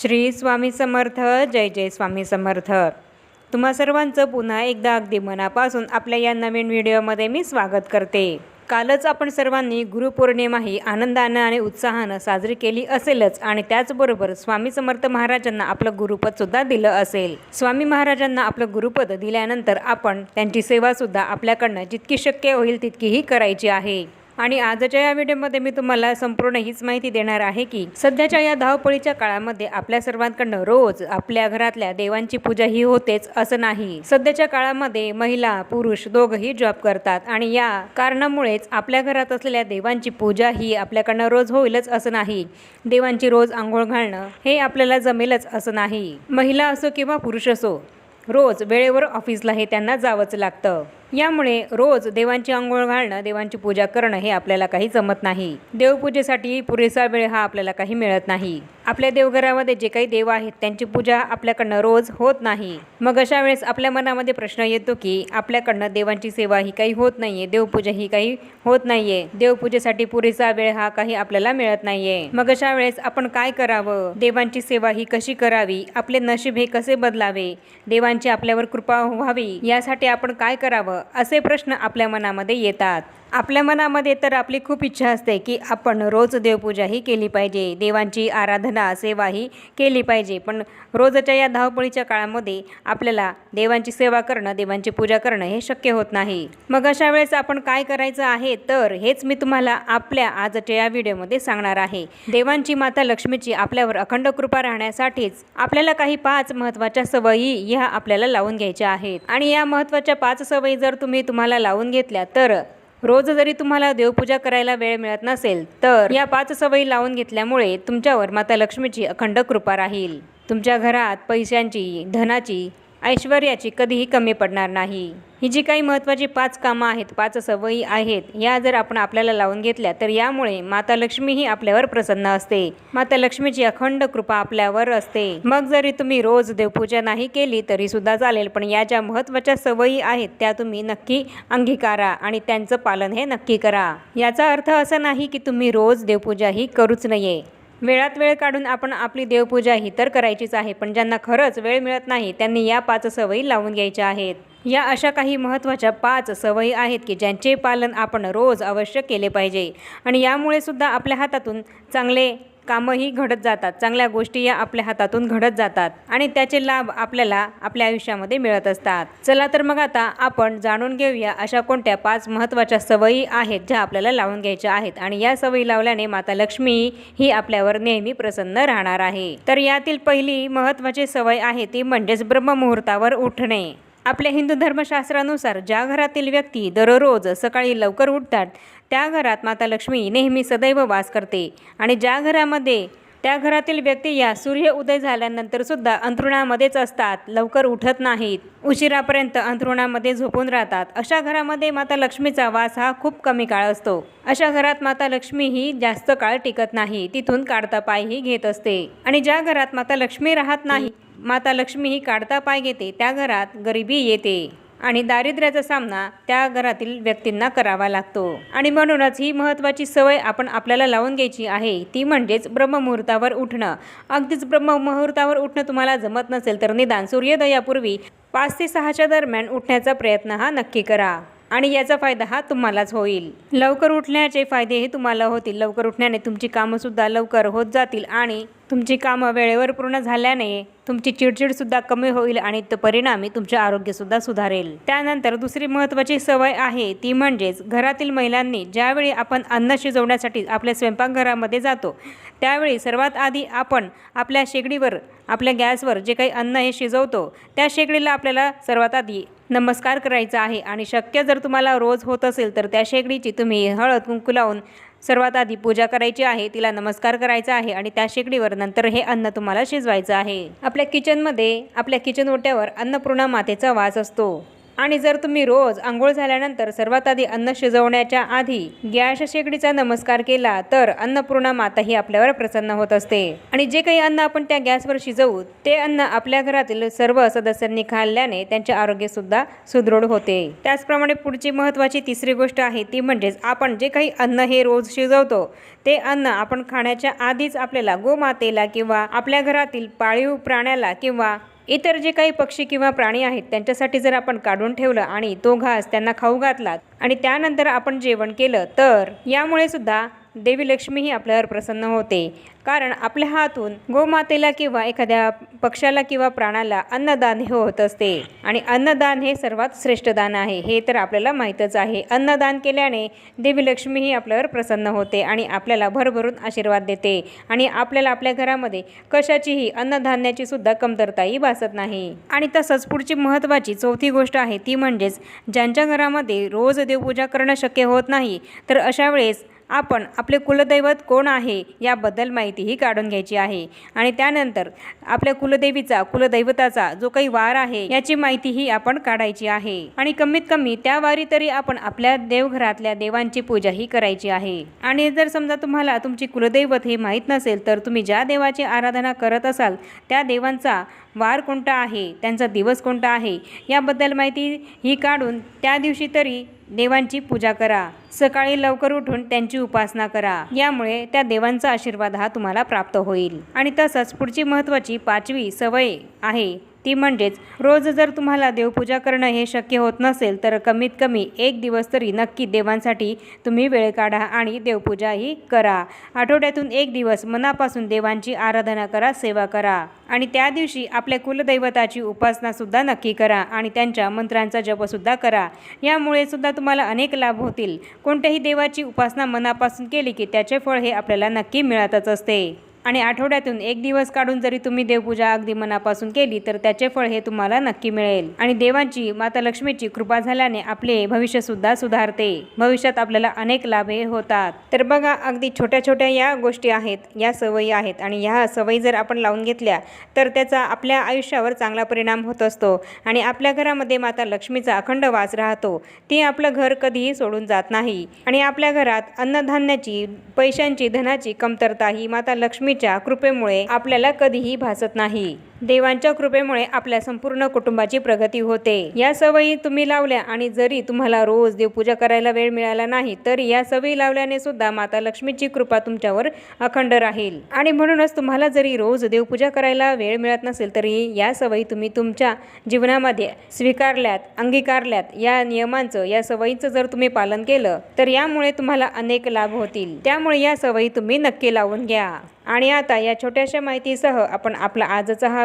श्री स्वामी समर्थ जय जय स्वामी समर्थ. तुम्हा सर्वांचं पुन्हा एकदा अगदी मनापासून आपल्या या नवीन व्हिडिओमध्ये मी स्वागत करते. कालच आपण सर्वांनी गुरुपौर्णिमा ही आनंदानं आणि उत्साहानं साजरी केली असेलच आणि त्याचबरोबर स्वामी समर्थ महाराजांना आपलं गुरुपदसुद्धा दिलं असेल. स्वामी महाराजांना आपलं गुरुपद दिल्यानंतर आपण त्यांची सेवासुद्धा आपल्याकडनं जितकी शक्य होईल तितकीही करायची आहे. आणि आजच्या या व्हिडिओमध्ये मी तुम्हाला संपूर्ण हीच माहिती देणार आहे की सध्याच्या या धावपळीच्या काळामध्ये आपल्या सर्वांकडनं रोज आपल्या घरातल्या देवांची पूजा ही होतेच असं नाही. सध्याच्या काळामध्ये महिला पुरुष दोघंही जॉब करतात आणि या कारणामुळेच आपल्या घरात असलेल्या देवांची पूजा ही आपल्याकडनं रोज होईलच असं नाही. देवांची रोज आंघोळ घालणं हे आपल्याला जमेलच असं नाही. महिला असो किंवा पुरुष असो रोज वेळेवर ऑफिसला हे त्यांना जावंच लागतं. यामुळे रोज देवांची आंघोळ घालणं देवांची पूजा करणं हे आपल्याला काही जमत नाही. देवपूजेसाठी पुरेसा वेळ हा आपल्याला काही मिळत नाही. आपल्या देवघरामध्ये जे काही देव आहेत त्यांची पूजा आपल्याकडनं रोज होत नाही. मग अशा वेळेस आपल्या मनामध्ये प्रश्न येतो की आपल्याकडनं देवांची सेवा ही काही होत नाहीये देवपूजा ही काही होत नाहीये. देवपूजेसाठी पुरेसा वेळ हा काही आपल्याला मिळत नाहीये. मग अशा वेळेस आपण काय करावं? देवांची सेवा ही कशी करावी? आपले नशीब हे कसे बदलावे? देवांची आपल्यावर कृपा व्हावी? यासाठी आपण काय करावं? असे प्रश्न आपल्या मनामध्ये येतात. आपल्या मनामध्ये तर आपली खूप इच्छा असते की आपण रोज देवपूजा ही केली पाहिजे देवांची आराधना सेवा ही केली पाहिजे. पण रोजच्या या धावपळीच्या काळामध्ये आपल्याला देवांची सेवा करणं देवांची पूजा करणं हे शक्य होत नाही. मग अशा वेळेस आपण काय करायचं आहे? तर हेच मी तुम्हाला आपल्या आजच्या या व्हिडिओमध्ये सांगणार आहे. देवांची माता लक्ष्मीची आपल्यावर अखंड कृपा राहण्यासाठीच आपल्याला काही पाच महत्त्वाच्या सवयी ह्या आपल्याला लावून घ्यायच्या आहेत. आणि या महत्त्वाच्या पाच सवयी जर तुम्ही तुम्हाला लावून घेतल्या तर रोज जरी तुम्हाला देवपूजा करायला वेळ मिळत नसेल तर या पाच सवयी लावून घेतल्यामुळे तुमच्यावर माता लक्ष्मीची अखंड कृपा राहील. तुमच्या घरात पैशांची धनाची ऐश्वर्याची कधीही कमी पडणार नाही. ही जी काही महत्त्वाची पाच कामं आहेत पाच सवयी आहेत या जर आपण आपल्याला लावून घेतल्या तर यामुळे माता लक्ष्मी ही आपल्यावर प्रसन्न असते. माता लक्ष्मीची अखंड कृपा आपल्यावर असते. मग जरी तुम्ही रोज देवपूजा नाही केली तरी सुद्धा चालेल पण या ज्या महत्त्वाच्या सवयी आहेत त्या तुम्ही नक्की अंगीकारा आणि त्यांचं पालन हे नक्की करा. याचा अर्थ असा नाही की तुम्ही रोज देवपूजा ही करूच नये. वेळात वेळ काढून आपण आपली देवपूजा ही तर करायचीच आहे पण ज्यांना खरंच वेळ मिळत नाही त्यांनी या पाच सवयी लावून घ्यायच्या आहेत. या अशा काही महत्त्वाच्या पाच सवयी आहेत की ज्यांचे पालन आपण रोज अवश्य केले पाहिजे. आणि यामुळे सुद्धा आपल्या हातातून चांगले कामंही घडत जातात. चांगल्या गोष्टी या आपल्या हातातून घडत जातात आणि त्याचे लाभ आपल्याला आपल्या आयुष्यामध्ये मिळत असतात. चला तर मग आता आपण जाणून घेऊया अशा कोणत्या पाच महत्त्वाच्या सवयी आहेत ज्या आपल्याला लावून घ्यायच्या आहेत. आणि या सवयी लावल्याने माता लक्ष्मी ही आपल्यावर नेहमी प्रसन्न राहणार आहे. तर यातील पहिली महत्त्वाची सवय आहे ती म्हणजेच ब्रह्ममुहूर्तावर उठणे. आपल्या हिंदू धर्मशास्त्रानुसार ज्या घरातील व्यक्ती दररोज सकाळी लवकर उठतात त्या घरात माता लक्ष्मी नेहमी सदैव वास करते. आणि ज्या घरामध्ये त्या घरातील व्यक्ती या सूर्य उदय झाल्यानंतर सुद्धा अंथरुणामध्येच असतात लवकर उठत नाहीत. उशिरापर्यंत अंथरुणामध्ये झोपून राहतात. अशा घरामध्ये माता लक्ष्मीचा वास हा खूप कमी काळ असतो. अशा घरात माता लक्ष्मी ही जास्त काळ टिकत नाही. तिथून काढता पायही घेत असते. आणि ज्या घरात माता लक्ष्मी राहत नाही माता लक्ष्मी ही काढता पाय घेते. त्या घरात गरिबी येते. आणि दारिद्र्याचा सामना त्या घरातील व्यक्तींना करावा लागतो. आणि म्हणूनच ही महत्त्वाची सवय आपण आपल्याला लावून घ्यायची आहे ती म्हणजेच ब्रह्ममुहूर्तावर उठणं. अगदीच ब्रह्ममुहूर्तावर उठणं तुम्हाला जमत नसेल तर निदान सूर्योदयापूर्वी पाच ते सहाच्या दरम्यान उठण्याचा प्रयत्न हा नक्की करा. आणि याचा फायदा हा तुम्हालाच होईल. लवकर उठण्याचे फायदेही तुम्हाला होतील. लवकर उठण्याने तुमची कामंसुद्धा लवकर होत जातील आणि तुमची कामं वेळेवर पूर्ण झाल्याने तुमची चिडचिडसुद्धा कमी होईल आणि परिणामी तुमचे आरोग्यसुद्धा सुधारेल. त्यानंतर दुसरी महत्त्वाची सवय आहे ती म्हणजेच घरातील महिलांनी ज्यावेळी आपण अन्न शिजवण्यासाठी आपल्या स्वयंपाकघरामध्ये जातो त्यावेळी सर्वात आधी आपण आपल्या शेगडीवर आपल्या गॅसवर जे काही अन्न हे शिजवतो त्या शेगडीला आपल्याला सर्वात आधी नमस्कार करायचा आहे आणि शक्य जर तुम्हाला रोज होत असेल तर त्या शेगडीची तुम्ही हळद कुंकू लावून सर्वात आधी पूजा करायची आहे तिला नमस्कार करायचा आहे आणि त्या शेगडीवर नंतर हे अन्न तुम्हाला शिजवायचं आहे. आपल्या किचनमध्ये आपल्या किचन ओट्यावर अन्नपूर्णा मातेचा वास असतो. आणि जर तुम्ही रोज आंघोळ झाल्यानंतर सर्वात आधी अन्न शिजवण्याच्या आधी गॅस शेगडीचा नमस्कार केला तर अन्नपूर्णा माता ही आपल्यावर प्रसन्न होत असते. आणि जे काही अन्न आपण त्या गॅसवर शिजवू ते अन्न आपल्या घरातील सर्व सदस्यांनी खाल्ल्याने त्यांचे आरोग्य सुद्धा सुदृढ होते. त्याचप्रमाणे पुढची महत्त्वाची तिसरी गोष्ट आहे ती म्हणजेच आपण जे काही अन्न हे रोज शिजवतो ते अन्न आपण खाण्याच्या आधीच आपल्याला गोमातेला किंवा आपल्या घरातील पाळीव प्राण्याला किंवा इतर जे काही पक्षी किंवा प्राणी आहेत त्यांच्यासाठी जर आपण काढून ठेवलं आणि तो घास त्यांना खाऊ घातला आणि त्यानंतर आपण जेवण केलं तर यामुळे सुद्धा देवी लक्ष्मी ही आपल्यावर प्रसन्न होते. कारण आपल्या हातून गोमातेला किंवा एखाद्या पक्षाला किंवा प्राण्याला अन्नदान हे होत असते. आणि अन्नदान हे सर्वात श्रेष्ठ दान आहे. हे तर आपल्याला माहीतच आहे. अन्नदान केल्याने देवी लक्ष्मी ही आपल्यावर प्रसन्न होते आणि आपल्याला भरभरून आशीर्वाद देते. आणि आपल्याला आपल्या घरामध्ये कशाचीही अन्नधान्याची सुद्धा कमतरताही भासत नाही. आणि तसंच पुढची महत्त्वाची चौथी गोष्ट आहे ती म्हणजेच ज्यांच्या घरामध्ये रोज देवपूजा करणं शक्य होत नाही तर अशा वेळेस आपण आपले कुलदैवत कोण आहे याबद्दल माहितीही काढून घ्यायची आहे. आणि त्यानंतर आपल्या कुलदेवीचा कुलदैवताचा जो काही वार आहे याची माहितीही आपण काढायची आहे. आणि कमीत कमी त्या वारी तरी आपण आपल्या देवघरातल्या देवांची पूजाही करायची आहे. आणि जर समजा तुम्हाला तुमची कुलदैवत हे माहीत नसेल तर तुम्ही ज्या देवाची आराधना करत असाल त्या देवांचा वार कोणता आहे? त्यांचा दिवस कोणता आहे? याबद्दल माहिती ही काढून त्या दिवशी तरी देवांची पूजा करा. सकाळी लवकर उठून त्यांची उपासना करा. यामुळे त्या देवांचा आशीर्वाद हा तुम्हाला प्राप्त होईल. आणि तसंच पुढची महत्त्वाची पाचवी सवय आहे. ती म्हणजेच रोज जर तुम्हाला देवपूजा करणं हे शक्य होत नसेल तर कमीत कमी एक दिवस तरी नक्की देवांसाठी तुम्ही वेळ काढा आणि देवपूजाही करा. आठवड्यातून एक दिवस मनापासून देवांची आराधना करा सेवा करा. आणि त्या दिवशी आपल्या कुलदैवताची उपासनासुद्धा नक्की करा आणि त्यांच्या मंत्रांचा जपसुद्धा करा. यामुळे सुद्धा तुम्हाला अनेक लाभ होतील. कोणत्याही देवाची उपासना मनापासून केली की त्याचे फळ हे आपल्याला नक्की मिळतच असते. आणि आठवड्यातून एक दिवस काढून जरी तुम्ही देवपूजा अगदी मनापासून केली तर त्याचे फळ हे तुम्हाला नक्की मिळेल. आणि देवांची माता लक्ष्मीची कृपा झाल्याने आपले भविष्य सुद्धा सुधारते. भविष्यात आपल्याला अनेक लाभ हे होतात. तर बघा अगदी छोट्या छोट्या या गोष्टी आहेत या सवयी आहेत. आणि ह्या सवयी जर आपण लावून घेतल्या तर त्याचा आपल्या आयुष्यावर चांगला परिणाम होत असतो. आणि आपल्या घरामध्ये माता लक्ष्मीचा अखंड वास राहतो. ती आपलं घर कधीही सोडून जात नाही. आणि आपल्या घरात अन्नधान्याची पैशांची धनाची कमतरता ही माता लक्ष्मी च्या कृपेमुळे आपल्याला कधीही भासत नाही. देवांच्या कृपेमुळे आपल्या संपूर्ण कुटुंबाची प्रगती होते. या सवयी तुम्ही लावल्या आणि जरी तुम्हाला रोज देवपूजा करायला वेळ मिळाला नाही तरी या सवयी लावल्याने सुद्धा माता लक्ष्मीची कृपा तुमच्यावर अखंड राहील. आणि म्हणूनच तुम्हाला जरी रोज देवपूजा करायला वेळ मिळत नसेल तरी या सवयी तुम्ही तुमच्या जीवनामध्ये स्वीकारल्यात अंगीकारल्यात या नियमांचं या सवयीचं जर तुम्ही पालन केलं तर यामुळे तुम्हाला अनेक लाभ होतील. त्यामुळे या सवयी तुम्ही नक्की लावून घ्या. आणि आता या छोट्याशा माहितीसह आपण आपला आजचा हा